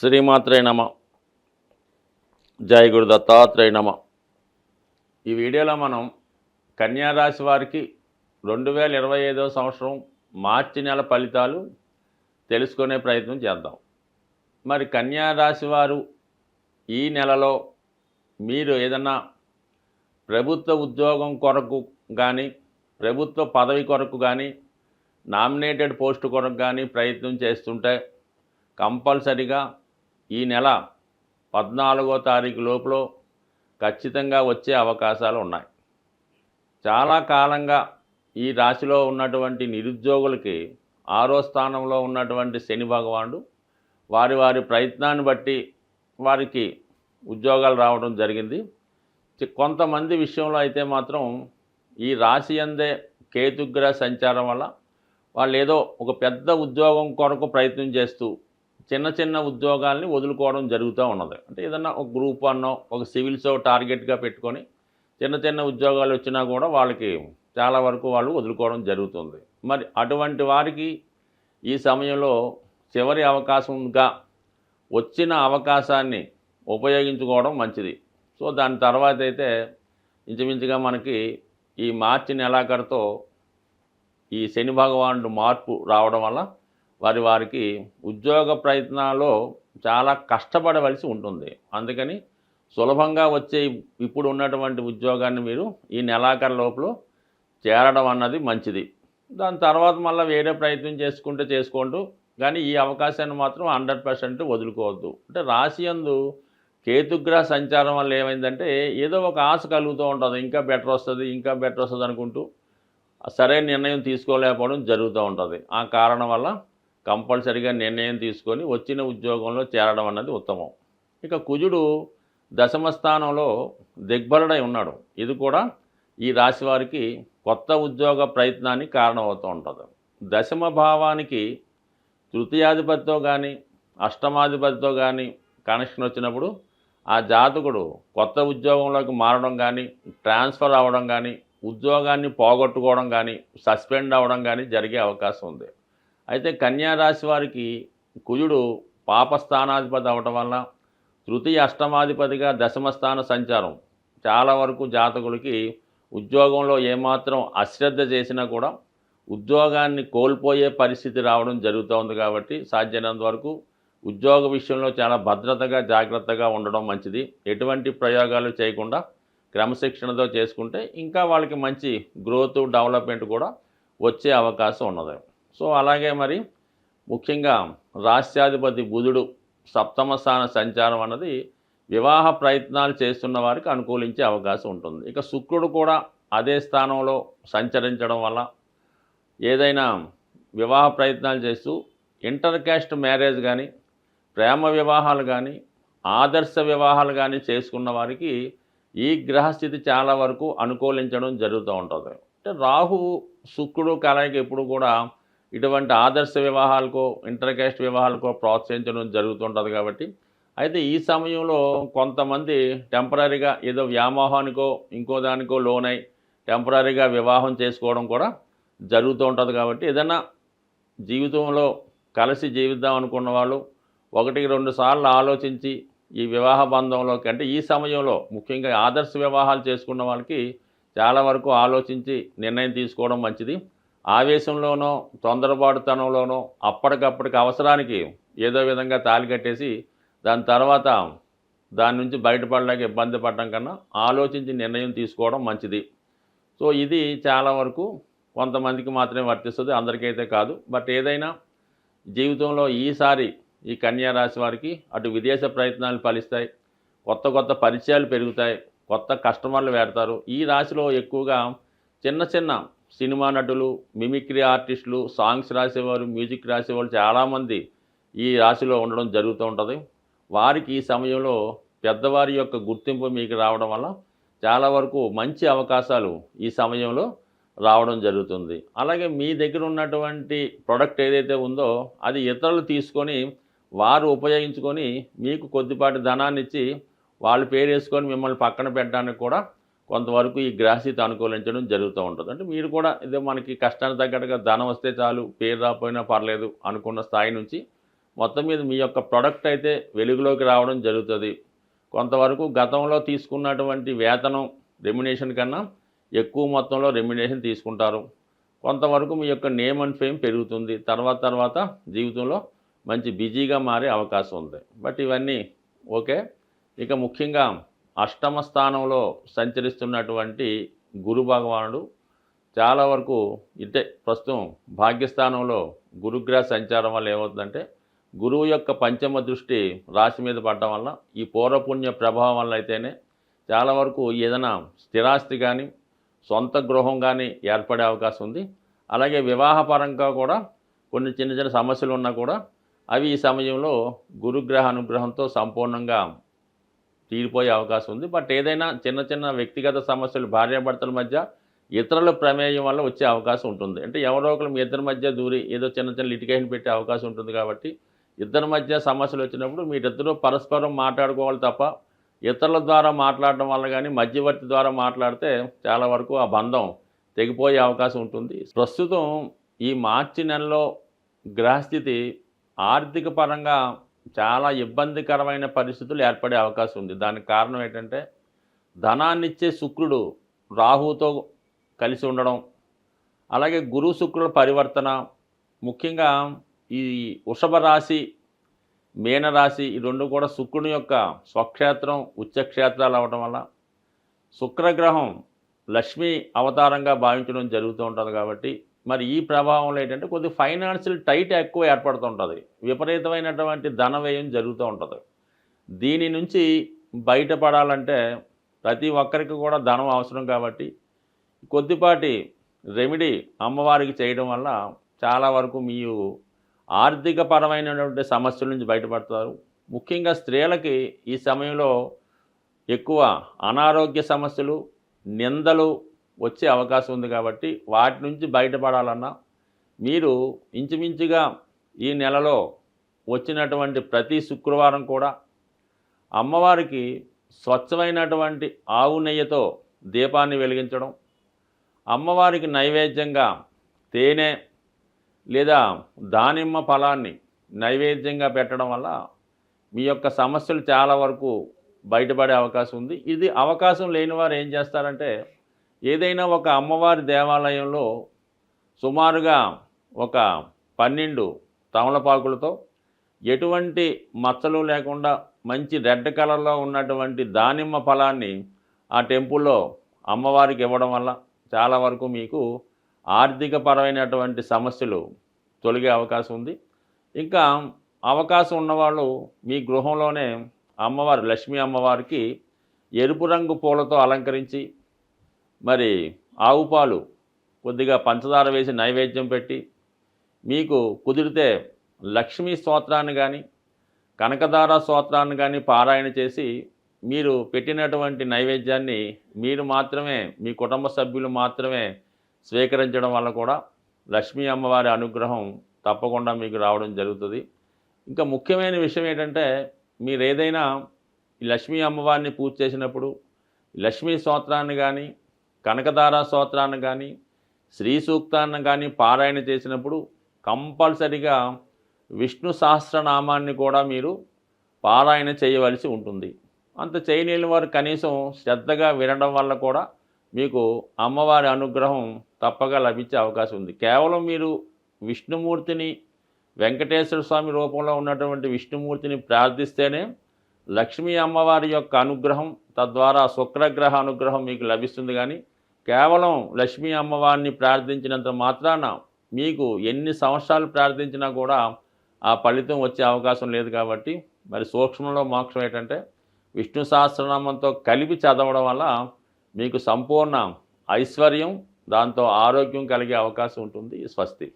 శ్రీమాత్రే నమ. జయ గురు దత్తాత్రేయ నమ. ఈ వీడియోలో మనం కన్యా రాశి వారికి రెండు వేల ఇరవై ఐదవ సంవత్సరం మార్చి నెల ఫలితాలు తెలుసుకునే ప్రయత్నం చేద్దాం. మరి కన్యా రాశి వారు ఈ నెలలో మీరు ఏదన్నా ప్రభుత్వ ఉద్యోగం కొరకు కానీ ప్రభుత్వ పదవి కొరకు కానీ నామినేటెడ్ పోస్ట్ కొరకు కానీ ప్రయత్నం చేస్తుంటే కంపల్సరిగా ఈ నెల పద్నాలుగో తారీఖు లోపల ఖచ్చితంగా వచ్చే అవకాశాలు ఉన్నాయి. చాలా కాలంగా ఈ రాశిలో ఉన్నటువంటి నిరుద్యోగులకి ఆరో స్థానంలో ఉన్నటువంటి శని భగవానుడు వారి వారి ప్రయత్నాన్ని బట్టి వారికి ఉద్యోగాలు రావడం జరిగింది. కొంతమంది విషయంలో అయితే మాత్రం ఈ రాశి అందే కేతుగ్రహ సంచారం వల్ల వాళ్ళు ఏదో ఒక పెద్ద ఉద్యోగం కొరకు ప్రయత్నం చేస్తూ చిన్న చిన్న ఉద్యోగాల్ని వదులుకోవడం జరుగుతూ ఉన్నది. అంటే ఏదన్నా ఒక గ్రూప్ అన్నో ఒక సివిల్సో టార్గెట్గా పెట్టుకొని చిన్న చిన్న ఉద్యోగాలు వచ్చినా కూడా వాళ్ళకి చాలా వరకు వాళ్ళు వదులుకోవడం జరుగుతుంది. మరి అటువంటి వారికి ఈ సమయంలో చివరి అవకాశంగా వచ్చిన అవకాశాన్ని ఉపయోగించుకోవడం మంచిది. సో దాని తర్వాత అయితే ఇంచుమించుగా మనకి ఈ మార్చి నెలాఖరుతో ఈ శని భగవానుడు మార్పు రావడం వల్ల వారి వారికి ఉద్యోగ ప్రయత్నాల్లో చాలా కష్టపడవలసి ఉంటుంది. అందుకని సులభంగా వచ్చే ఇప్పుడు ఉన్నటువంటి ఉద్యోగాన్ని మీరు ఈ నెలాఖరు లోపల చేరడం అన్నది మంచిది. దాని తర్వాత మళ్ళీ వేరే ప్రయత్నం చేసుకుంటే చేసుకుంటూ కానీ ఈ అవకాశాన్ని మాత్రం హండ్రెడ్ పర్సెంట్ వదులుకోవద్దు. అంటే రాశి అందు కేతుగ్రహ సంచారం వల్ల ఏమైందంటే ఏదో ఒక ఆశ కలుగుతూ ఉంటుంది. ఇంకా బెటర్ వస్తుంది ఇంకా బెటర్ వస్తుంది అనుకుంటూ సరైన నిర్ణయం తీసుకోలేకపోవడం జరుగుతూ ఉంటుంది. ఆ కారణం వల్ల కంపల్సరిగా నిర్ణయం తీసుకొని వచ్చిన ఉద్యోగంలో చేరడం అన్నది ఉత్తమం. ఇక కుజుడు దశమ స్థానంలో దిగ్బలుడై ఉన్నాడు. ఇది కూడా ఈ రాశి వారికి కొత్త ఉద్యోగ ప్రయత్నానికి కారణమవుతూ ఉంటుంది. దశమ భావానికి తృతీయాధిపతితో కానీ అష్టమాధిపతితో కానీ కనెక్షన్ వచ్చినప్పుడు ఆ జాతకుడు కొత్త ఉద్యోగంలోకి మారడం కానీ ట్రాన్స్ఫర్ అవ్వడం కానీ ఉద్యోగాన్ని పోగొట్టుకోవడం కానీ సస్పెండ్ అవ్వడం కానీ జరిగే అవకాశం ఉంది. అయితే కన్యారాశి వారికి కుజుడు పాపస్థానాధిపతి అవటం వల్ల తృతీయ అష్టమాధిపతిగా దశమ స్థాన సంచారం. చాలా వరకు జాతకులకి ఉద్యోగంలో ఏమాత్రం అశ్రద్ధ చేసినా కూడా ఉద్యోగాన్ని కోల్పోయే పరిస్థితి రావడం జరుగుతోంది కాబట్టి సాధ్యమైనంత వరకు ఉద్యోగ విషయంలో చాలా భద్రతగా జాగ్రత్తగా ఉండడం మంచిది. ఎటువంటి ప్రయోగాలు చేయకుండా క్రమశిక్షణతో చేసుకుంటే ఇంకా వాళ్ళకి మంచి గ్రోత్ డెవలప్మెంట్ కూడా వచ్చే అవకాశం ఉన్నది. సో అలాగే మరి ముఖ్యంగా రాష్ట్రాధిపతి బుధుడు సప్తమ స్థాన సంచారం అన్నది వివాహ ప్రయత్నాలు చేస్తున్న వారికి అనుకూలించే అవకాశం ఉంటుంది. ఇక శుక్రుడు కూడా అదే స్థానంలో సంచరించడం వల్ల ఏదైనా వివాహ ప్రయత్నాలు చేస్తూ ఇంటర్ క్యాస్ట్ మ్యారేజ్ కానీ ప్రేమ వివాహాలు కానీ ఆదర్శ వివాహాలు కానీ చేసుకున్న వారికి ఈ గ్రహస్థితి చాలా వరకు అనుకూలించడం జరుగుతూ ఉంటుంది. అంటే రాహు శుక్రుడు కలయిక ఎప్పుడు కూడా ఇటువంటి ఆదర్శ వివాహాలకో ఇంటర్కాస్ట్ వివాహాలకు వివాహాలకో ప్రోత్సహించడం జరుగుతుంటుంది కాబట్టి అయితే ఈ సమయంలో కొంతమంది టెంపరీగా ఏదో వ్యామోహానికో ఇంకో దానికో లోనై టెంపరీగా వివాహం చేసుకోవడం కూడా జరుగుతూ ఉంటుంది కాబట్టి ఏదైనా జీవితంలో కలిసి జీవిద్దాం అనుకున్న వాళ్ళు ఒకటికి రెండు సార్లు ఆలోచించి ఈ వివాహ బంధంలోకి అంటే ఈ సమయంలో ముఖ్యంగా ఆదర్శ వివాహాలు చేసుకున్న వాళ్ళకి చాలా వరకు ఆలోచించి నిర్ణయం తీసుకోవడం మంచిది. ఆవేశంలోనో తొందరపాటుతనంలోనో అప్పటికప్పటికి అవసరానికి ఏదో విధంగా తాలి కట్టేసి దాని తర్వాత దాని నుంచి బయటపడలేక ఇబ్బంది పడడం కన్నా ఆలోచించి నిర్ణయం తీసుకోవడం మంచిది. సో ఇది చాలా వరకు కొంతమందికి మాత్రమే వర్తిస్తుంది అందరికైతే కాదు. బట్ ఏదైనా జీవితంలో ఈసారి ఈ కన్యా రాశి వారికి అటు విదేశ ప్రయత్నాలు ఫలిస్తాయి కొత్త కొత్త పరిచయాలు పెరుగుతాయి కొత్త కస్టమర్లు పెడతారు ఈ రాశిలో ఎక్కువగా చిన్న చిన్న సినిమా నటులు మిమిక్రీ ఆర్టిస్టులు సాంగ్స్ రాసేవారు మ్యూజిక్ రాసేవాళ్ళు చాలామంది ఈ రాశిలో ఉండడం జరుగుతూ ఉంటుంది. వారికి ఈ సమయంలో పెద్దవారి యొక్క గుర్తింపు మీకు రావడం వల్ల చాలా వరకు మంచి అవకాశాలు ఈ సమయంలో రావడం జరుగుతుంది. అలాగే మీ దగ్గర ఉన్నటువంటి ప్రొడక్ట్ ఏదైతే ఉందో అది ఇతరులు తీసుకొని వారు ఉపయోగించుకొని మీకు కొద్దిపాటి ధనాన్ని ఇచ్చి వాళ్ళ పేరు వేసుకొని మిమ్మల్ని పక్కన పెట్టడానికి కూడా కొంతవరకు ఈ గ్రహస్థితి అనుకూలించడం జరుగుతూ ఉంటుంది. అంటే మీరు కూడా ఇదే మనకి కష్టానికి తగ్గట్టుగా ధనం వస్తే చాలు పేరు రాకపోయినా పర్లేదు అనుకున్న స్థాయి నుంచి మొత్తం మీద మీ యొక్క ప్రొడక్ట్ అయితే వెలుగులోకి రావడం జరుగుతుంది. కొంతవరకు గతంలో తీసుకున్నటువంటి వేతనం రెమ్యునేషన్ కన్నా ఎక్కువ మొత్తంలో రెమ్యునేషన్ తీసుకుంటారు. కొంతవరకు మీ యొక్క నేమ్ అండ్ ఫేమ్ పెరుగుతుంది. తర్వాత తర్వాత జీవితంలో మంచి బిజీగా మారే అవకాశం ఉంది. బట్ ఇవన్నీ ఓకే ఇక ముఖ్యంగా అష్టమ స్థానంలో సంచరిస్తున్నటువంటి గురు భగవానుడు చాలా వరకు ఇటే ప్రస్తుతం భాగ్యస్థానంలో గురుగ్రహ సంచారం వల్ల ఏమవుతుందంటే గురువు యొక్క పంచమ దృష్టి రాశి మీద పడటం వల్ల ఈ పూర్వపుణ్య ప్రభావం వల్ల అయితేనే చాలా వరకు ఏదైనా స్థిరాస్తి కానీ సొంత గృహం కానీ ఏర్పడే అవకాశం ఉంది. అలాగే వివాహపరంగా కూడా కొన్ని చిన్న చిన్న సమస్యలు ఉన్నా కూడా అవి ఈ సమయంలో గురుగ్రహ అనుగ్రహంతో సంపూర్ణంగా తీరిపోయే అవకాశం ఉంది. బట్ ఏదైనా చిన్న చిన్న వ్యక్తిగత సమస్యలు భార్యాభర్తల మధ్య ఇతరుల ప్రమేయం వల్ల వచ్చే అవకాశం ఉంటుంది. అంటే ఎవరో ఒకరు మీ ఇద్దరి మధ్య దూరి ఏదో చిన్న చిన్న లిటికేషన్ పెట్టే అవకాశం ఉంటుంది కాబట్టి ఇద్దరి మధ్య సమస్యలు వచ్చినప్పుడు మీరిద్దరూ పరస్పరం మాట్లాడుకోవాలి తప్ప ఇతరుల ద్వారా మాట్లాడడం వల్ల కానీ మధ్యవర్తి ద్వారా మాట్లాడితే చాలా వరకు ఆ బంధం తెగిపోయే అవకాశం ఉంటుంది. ప్రస్తుతం ఈ మార్చి నెలలో గ్రహస్థితి ఆర్థిక పరంగా చాలా ఇబ్బందికరమైన పరిస్థితులు ఏర్పడే అవకాశం ఉంది. దానికి కారణం ఏంటంటే ధనాన్నిచ్చే శుక్రుడు రాహుతో కలిసి ఉండడం అలాగే గురు శుక్రుల పరివర్తన ముఖ్యంగా ఈ వృషభ రాశి మీనరాశి ఈ రెండు కూడా శుక్రుని యొక్క స్వక్షేత్రం ఉచ్చక్షేత్రాలు అవడం వల్ల శుక్రగ్రహం లక్ష్మీ అవతారంగా భావించడం జరుగుతూ ఉంటుంది కాబట్టి మరి ఈ ప్రభావంలో ఏంటంటే కొద్ది ఫైనాన్షియల్ టైట్ ఎక్కువ ఏర్పడుతుంటుంది. విపరీతమైనటువంటి ధన వ్యయం జరుగుతూ ఉంటుంది. దీని నుంచి బయటపడాలంటే ప్రతి ఒక్కరికి కూడా ధనం అవసరం కాబట్టి కొద్దిపాటి రెమెడీ అమ్మవారికి చేయడం వల్ల చాలా వరకు మీరు ఆర్థిక పరమైనటువంటి సమస్యల నుంచి బయటపడతారు. ముఖ్యంగా స్త్రీలకి ఈ సమయంలో ఎక్కువ అనారోగ్య సమస్యలు నిందలు వచ్చే అవకాశం ఉంది కాబట్టి వాటి నుంచి బయటపడాలన్నా మీరు ఇంచుమించుగా ఈ నెలలో వచ్చినటువంటి ప్రతి శుక్రవారం కూడా అమ్మవారికి స్వచ్ఛమైనటువంటి ఆవు నెయ్యితో దీపాన్ని వెలిగించడం అమ్మవారికి నైవేద్యంగా తేనె లేదా దానిమ్మ ఫలాన్ని నైవేద్యంగా పెట్టడం వల్ల మీ యొక్క సమస్యలు చాలా వరకు బయటపడే అవకాశం ఉంది. ఇది అవకాశం లేని వారు ఏం చేస్తారంటే ఏదైనా ఒక అమ్మవారి దేవాలయంలో సుమారుగా ఒక పన్నెండు తమలపాకులతో ఎటువంటి మచ్చలు లేకుండా మంచి రెడ్ కలర్లో ఉన్నటువంటి దానిమ్మ ఫలాన్ని ఆ టెంపుల్లో అమ్మవారికి ఇవ్వడం వల్ల చాలా వరకు మీకు ఆర్థిక పరమైనటువంటి సమస్యలు తొలగే అవకాశం ఉంది. ఇంకా అవకాశం ఉన్నవాళ్ళు మీ గృహంలోనే అమ్మవారు లక్ష్మీ అమ్మవారికి ఎరుపు రంగు పూలతో అలంకరించి మరి ఆవు పాలు కొద్దిగా పంచదార వేసి నైవేద్యం పెట్టి మీకు కుదిరితే లక్ష్మీ స్తోత్రాన్ని కానీ కనకదార స్తోత్రాన్ని కానీ పారాయణ చేసి మీరు పెట్టినటువంటి నైవేద్యాన్ని మీరు మాత్రమే మీ కుటుంబ సభ్యులు మాత్రమే స్వీకరించడం వల్ల కూడా లక్ష్మీ అమ్మవారి అనుగ్రహం తప్పకుండా మీకు రావడం జరుగుతుంది. ఇంకా ముఖ్యమైన విషయం ఏంటంటే మీరు ఏదైనా లక్ష్మీ అమ్మవారిని పూజ చేసినప్పుడు లక్ష్మీ స్తోత్రాన్ని కానీ కనకదార స్తోత్రాన్ని కానీ శ్రీ సూక్తాన్ని కానీ పారాయణ చేసినప్పుడు కంపల్సరిగా విష్ణు సహస్రనామాన్ని కూడా మీరు పారాయణ చేయవలసి ఉంటుంది. అంత చేయలేని వారు కనీసం శ్రద్ధగా వినడం వల్ల కూడా మీకు అమ్మవారి అనుగ్రహం తప్పగా లభించే అవకాశం ఉంది. కేవలం మీరు విష్ణుమూర్తిని వెంకటేశ్వర స్వామి రూపంలో ఉన్నటువంటి విష్ణుమూర్తిని ప్రార్థిస్తేనే లక్ష్మీ అమ్మవారి యొక్క అనుగ్రహం తద్వారా శుక్రగ్రహ అనుగ్రహం మీకు లభిస్తుంది కానీ కేవలం లక్ష్మీ అమ్మవారిని ప్రార్థించినంత మాత్రాన మీకు ఎన్ని సంవత్సరాలు ప్రార్థించినా కూడా ఆ ఫలితం వచ్చే అవకాశం లేదు కాబట్టి మరి సూక్ష్మంలో మోక్షం ఏంటంటే విష్ణు సహస్రనామంతో కలిపి చదవడం వల్ల మీకు సంపూర్ణ ఐశ్వర్యం దాంతో ఆరోగ్యం కలిగే అవకాశం ఉంటుంది స్వస్తి.